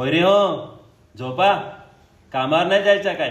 होय रे हो. झोपा. कामावर नाही जायचा काय?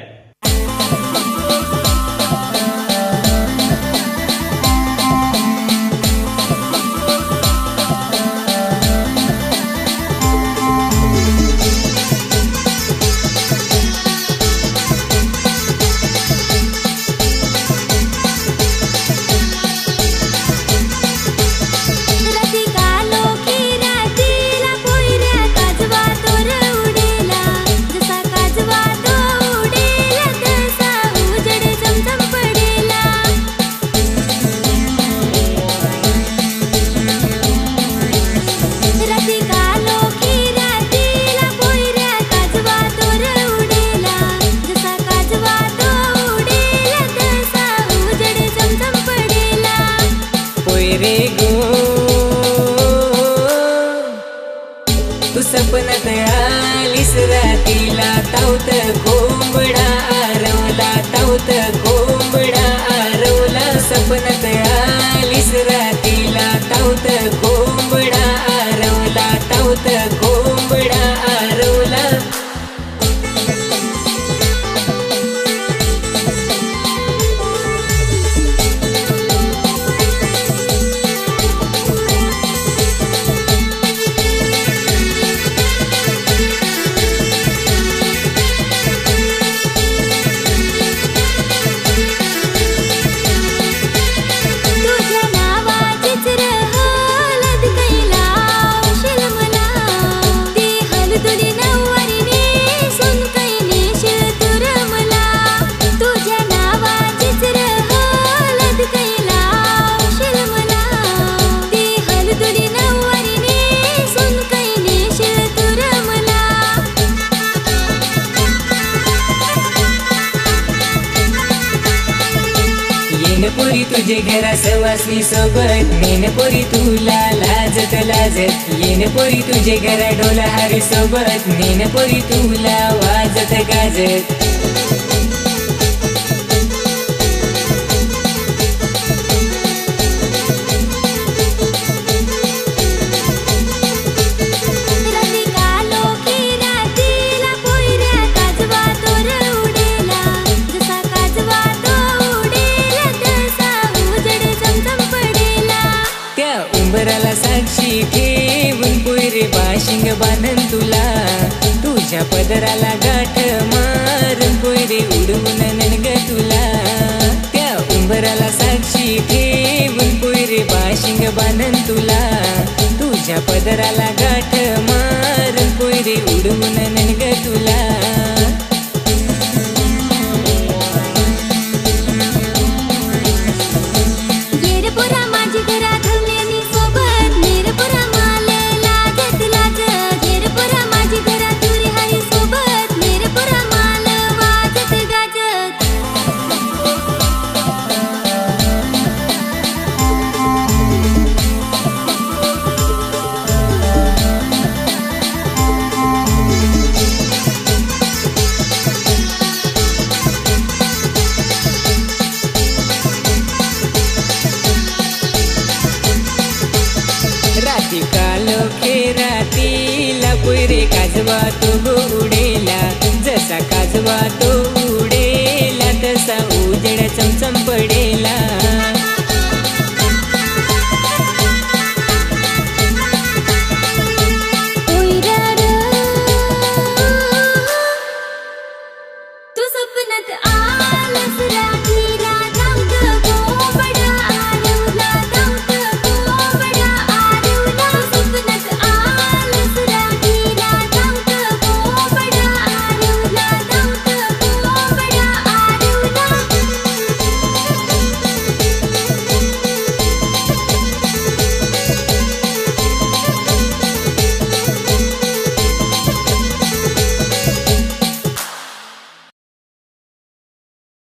सपनात आलीस रातीला तावत कोंबडा आरवला तावत येन पोरी तुझे घरा सवासनी सोबत. नेन पोरी तुला लाजत लाजत. येन पोरी तुझे घरा डोला हारी सोबत. नेन पोरी तुला वाजत गाजत. साक्षी ठेवून पोयरे बाशिंग बांधन तुला. तुझ्या पदराला गाठ मारून पोयरे उडवून ननग तुला. त्या उंबराला साक्षी ठेवून पोयरे बाशिंग बांधन तुला. तुझ्या पदराला गाठ मारून पोयरे उडवून ननग तुला. रे काजवा तो उडेला जसा काजवा तो उडेला तसा उजड चमचम पडेला.